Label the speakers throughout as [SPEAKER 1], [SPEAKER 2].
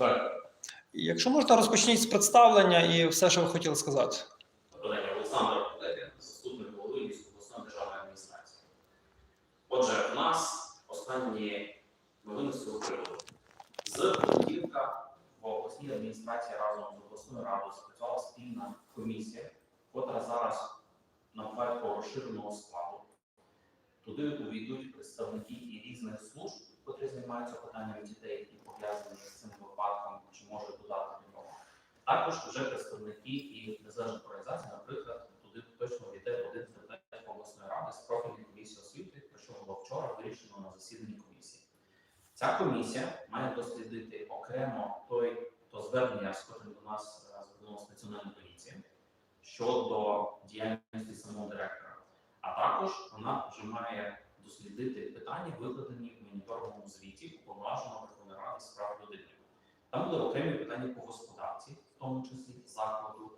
[SPEAKER 1] Так.
[SPEAKER 2] Якщо можна, розпочніть з представлення і все, що ви хотіли сказати.
[SPEAKER 3] Подання Олександр Петлін, заступник голови Львівської обласної державної адміністрації. Отже, в нас останні новини з цього приводу. З понеділка в обласній адміністрації разом з обласною радою спрацювала спільна комісія, котра зараз набуває такого розширеного складу. Туди увійдуть представники і різних служб, котрі займаються питаннями дітей, які пов'язані з цим випадком, чи можуть додати до нього. Також вже представники і незалежних організацій, наприклад, туди точно війде один з депутатів обласної ради з профільної комісії освіти, про що було вчора вирішено на засіданні комісії. Ця комісія має дослідити окремо той то звернення, з котрим до нас е, звернулася національна поліція щодо діяльності самого директора. А також вона вже має дослідити питання, викладені в моніторинговому звіті уповноваженого Верховної Ради з прав людини. Там були окремі питання по господарці, в тому числі закладу.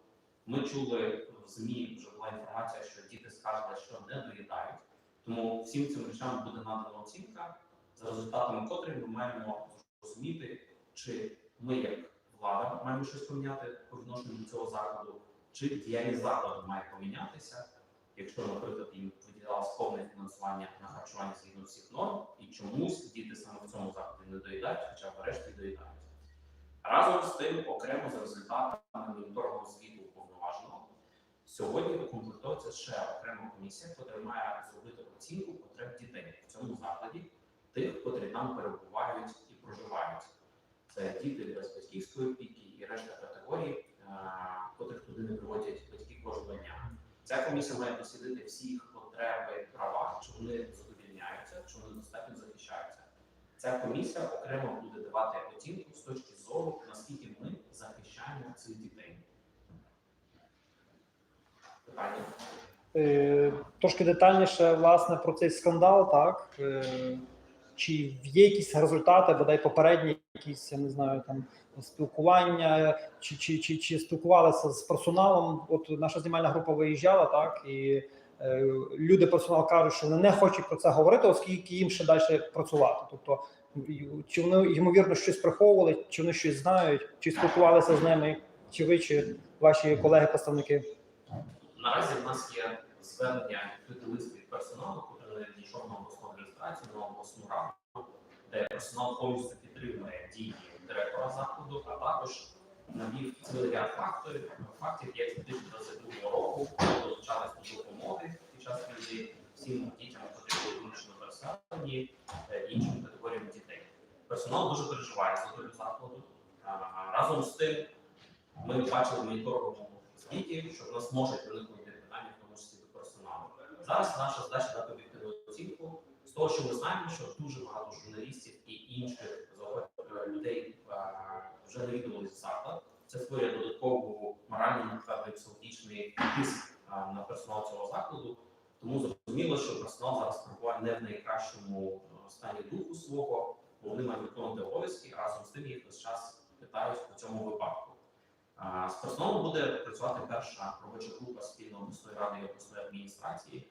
[SPEAKER 3] Ми чули в ЗМІ, вже була інформація, що діти скаржили, що не доїдають. Тому всім цим речам буде надана оцінка, за результатами котрої ми маємо зрозуміти, чи ми, як влада, маємо щось поміняти по відношенню до цього закладу, чи діяльність закладу має помінятися, якщо, наприклад, їм виділялось повне фінансування на харчування згідно всіх норм, і чомусь діти саме в цьому закладі не доїдають, хоча в решті доїдають. Разом з тим, окремо за результатами моніторного звіту уповноваженого, сьогодні укомплектується ще окрема комісія, яка має зробити оцінку потреб дітей в цьому закладі, тих, котрі там перебувають і проживають. Це діти без батьківської опіки і решта категорій, е, котрих туди не приводять. Ця комісія має дослідити всі їх потреби, права, чи вони задовільняються, чи вони достатньо захищаються. Ця комісія окремо буде давати оцінку з точки зору, наскільки ми захищаємо цих дітей. Питання.
[SPEAKER 2] Е, Трошки детальніше власне про цей скандал, так Е, чи є якісь результати, бодай попередні, якісь я не знаю, там спілкування, чи, чи, чи, чи спілкувалися з персоналом? От наша знімальна група виїжджала, так і е, люди персонал кажуть, що не хочуть про це говорити, оскільки їм ще далі працювати. Тобто, чи вони ймовірно щось приховували, чи вони щось знають, чи спілкувалися з ними, чи ви, чи ваші колеги-представники?
[SPEAKER 3] Наразі в нас є звернення лист від персоналу, який надійшов на обласну адміністрацію, на обласну раду, де персонал повністю підтримує дії директора закладу, а також навів цілий ряд факторів, фактів, як з 2022 року долучались до допомоги під час війни всім дітям, які вимушено переселені, е, іншим категоріям дітей. Персонал дуже переживає за долю закладу. Разом з тим, ми бачили моніторинговому звіті, що в нас можуть виникнути питання, в тому числі до персоналу. Зараз наша задача дати об'єктивну оцінку з того, що ми знаємо, що дуже багато журналістів і інших заохот- людей е, вже навідувалися в заклад. Це створює додаткову моральну напевно, психологічний тиск е, на персонал цього закладу. Тому зрозуміло, що персонал зараз перебуває не в найкращому е, стані духу свого, вони мають виконувати обов'язки, разом з тим їх весь час питають по цьому випадку. З персоналом буде працювати перша робоча група спільно обласної ради і обласної адміністрації,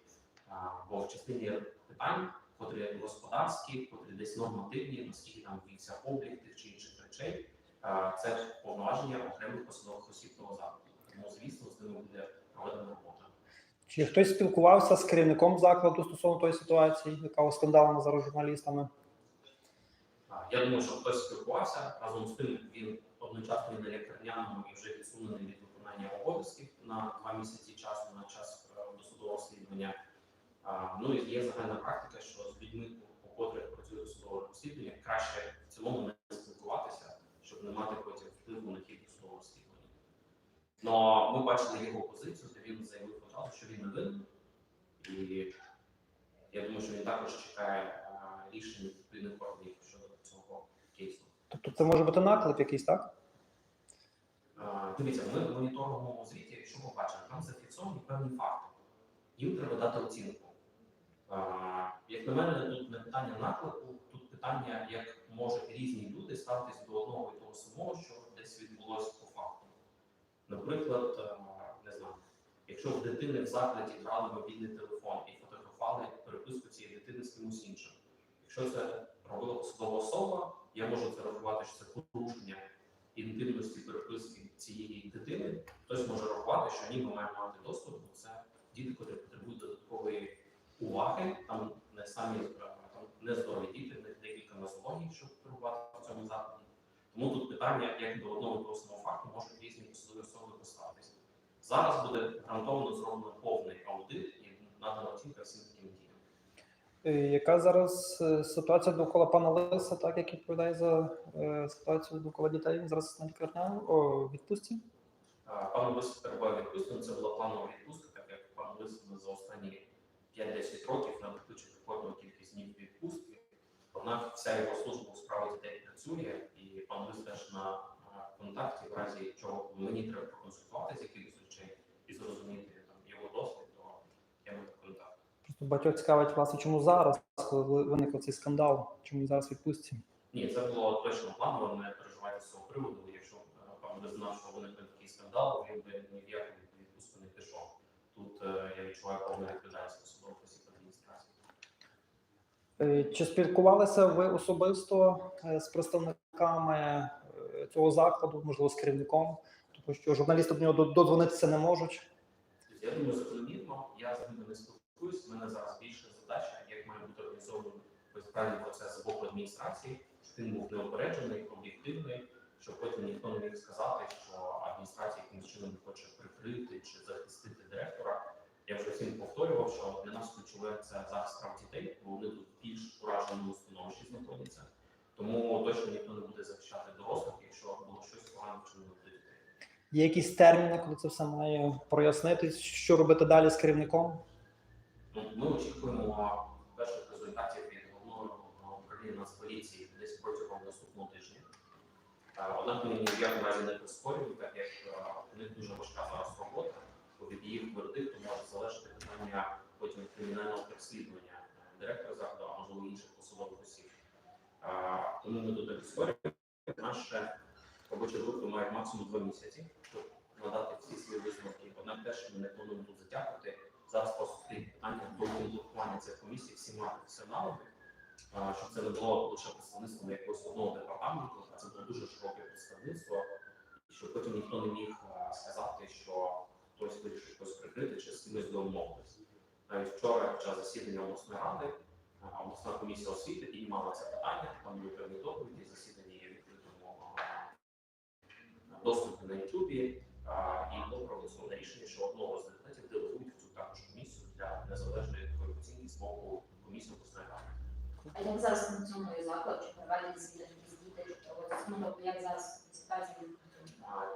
[SPEAKER 3] бо в частині питань, котрі господарські, котрі десь нормативні, наскільки там вівся облік тих чи інших речей, це повноваження окремих посадових осіб того закладу. Тому, звісно, з ними буде проведена робота.
[SPEAKER 2] Чи хтось спілкувався з керівником закладу стосовно тої ситуації, яка скандалена зараз журналістами?
[SPEAKER 3] Я думаю, що хтось спілкувався разом з тим. Він одночасно на лікарняному і вже відсунений від виконання обов'язків на два місяці часу на час е, досудового розслідування. Ну і є загальна практика, що з людьми, по котрих працює досудове розслідування, краще в цілому не спілкуватися, щоб не мати потім впливу на хід. Но ми бачили його позицію, де він заявив одразу, що він винен. І я думаю, що він також чекає е, рішень відповідних органів щодо цього кейсу.
[SPEAKER 2] Тобто це може бути наклеп якийсь, так?
[SPEAKER 3] Е, Дивіться, ми в моніторинговому звіті, якщо ми бачимо, там зафіксовані певні факти. Їм треба дати оцінку. Е, Як на мене, тут не питання наклепу, тут питання, як можуть різні люди ставитись до одного і того самого, що десь відбулося по факту. Наприклад, е, не знаю, якщо в дитини в закладі брали мобільний телефон і фотографували переписку цієї дитини з кимось іншим. Якщо це робила посадова особа, я можу це рахувати, що це порушення інтимності переписки цієї дитини. Хтось може рахувати, що ніби ми маємо мати доступ, бо це діти, котрі потребують додаткової уваги, там не самі е, там нездорові діти, декілька нозологій, щоб перебувати в цьому закладі. Тому тут питання, як до одного і факту можуть різні посадові особи поставитися. Зараз буде гарантовано зроблено повний аудит і надана оцінка всім таким діям.
[SPEAKER 2] Е, Яка зараз е, ситуація довкола пана Лиса, так як відповідає за е, ситуацію довкола дітей? Він зараз на лікарняному о, відпустці?
[SPEAKER 3] Е, Пан Лис перебуває в відпустці, але це була планова відпустка, так як пан Лис за останні 5-10 років накопичив рекордну кількість днів відпустки. Однак вся його служба у справі дітей працює, і пан Лис теж на контакті, в разі чого мені треба проконсультувати з якихось речей і зрозуміти там його досвід, то я маю контакт.
[SPEAKER 2] Просто багатьох цікавить власне, чому зараз, коли виник цей скандал, чому він зараз відпустці?
[SPEAKER 3] Ні, це було точно планово, не переживайте з цього приводу. Якщо пан Лис знав, що виникне такий скандал, він би ні в яку відпустку не пішов. Тут е, я відчуваю повну відповідальність посадових осіб адміністрації.
[SPEAKER 2] Е, Чи спілкувалися ви особисто е, з представниками е, цього закладу, можливо, з керівником? Тому що журналісти до нього до- додзвонитися не можуть.
[SPEAKER 3] Я думаю, закономірно, я з ними не спілкуюсь. У мене зараз більше задача, як має бути організований безправний процес з боку адміністрації, щоб він був неопереджений, об'єктивний, щоб потім ніхто не міг сказати, що адміністрація якимось чином хоче прикрити чи захистити директора. Я вже всім повторював, що для нас ключове це захист прав дітей, бо вони тут більш ураженому становищі знаходяться. Тому точно ніхто не буде захищати дорослих, якщо було щось погано вчинено до дітей.
[SPEAKER 2] Є якісь терміни, коли це все має прояснитись, що робити далі з керівником?
[SPEAKER 3] Ну, Ми очікуємо перших результатів від головного управління Нацполіції десь протягом наступного тижня. Е, Однак ми ні в разі не прискорюємо, так як е, у них дуже важка зараз робота, бо від їх вердикту може залежати питання потім кримінального переслідування е, директора закладу, а можливо інших посадових осіб. Тому ми тут прискорюємо. Наша робоча група має максимум два місяці, щоб надати всі свої висновки. Однак теж ми не плануємо тут затягувати. Зараз просто питання до блокування цих комісій всіма професіоналами, щоб це не було лише представництвом якогось одного департаменту, а це було дуже широке представництво, і щоб потім ніхто не міг сказати, що хтось вирішив щось прикрити чи з кимось домовитися. Навіть вчора під час засідання обласної ради обласна комісія освіти піднімала це питання, там були певні доповіді, засідання є відкритому доступі на Ютубі. І було проголосоване рішення, що одного з депутатів делегують в цю також комісію для незалежної оцінки з боку комісії обласної ради.
[SPEAKER 1] А як зараз функціонує заклад, чи проведені звідти якісь діти, чи ну, тобто як зараз ситуація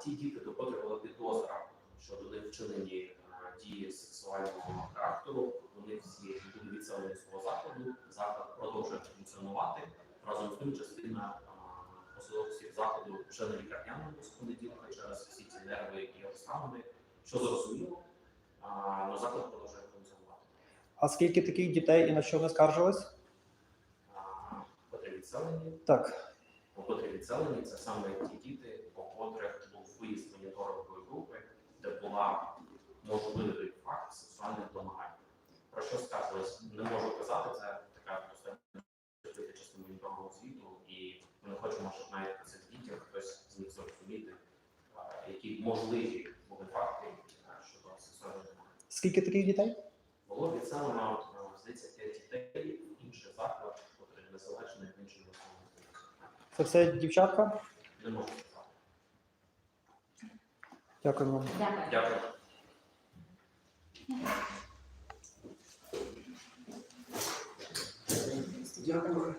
[SPEAKER 3] ті діти, до котрих була підозра, що до них вчинені дії сексуального характеру, з свого закладу. Заклад продовжує функціонувати. Разом з тим, частина а, посадових закладу вже на лікарняному з понеділка через всі ці нерви і обставини, що зрозуміло, але заклад продовжує функціонувати.
[SPEAKER 2] А скільки таких дітей і на що вони скаржились?
[SPEAKER 3] Котрі відселені,
[SPEAKER 2] Так,
[SPEAKER 3] котрі відселені, це саме ті діти, по котрих був виїзд моніторингової групи, де була можливий факт сексуальних домагань. Що сказалось, не можу казати, це така достатньо частина моніторингового звіту, і ми не хочемо, щоб навіть по цих дітях хтось з них зрозуміти, які можливі були факти щодо сексуальних домагань.
[SPEAKER 2] скільки таких дітей?
[SPEAKER 3] Було відселено, здається, 5 дітей в інший заклад, котрий незалежний від іншого.
[SPEAKER 2] Це все дівчатка?
[SPEAKER 3] Не можу сказати.
[SPEAKER 2] Дякую вам.
[SPEAKER 1] Дякую.
[SPEAKER 3] Дякую.
[SPEAKER 2] Дякую.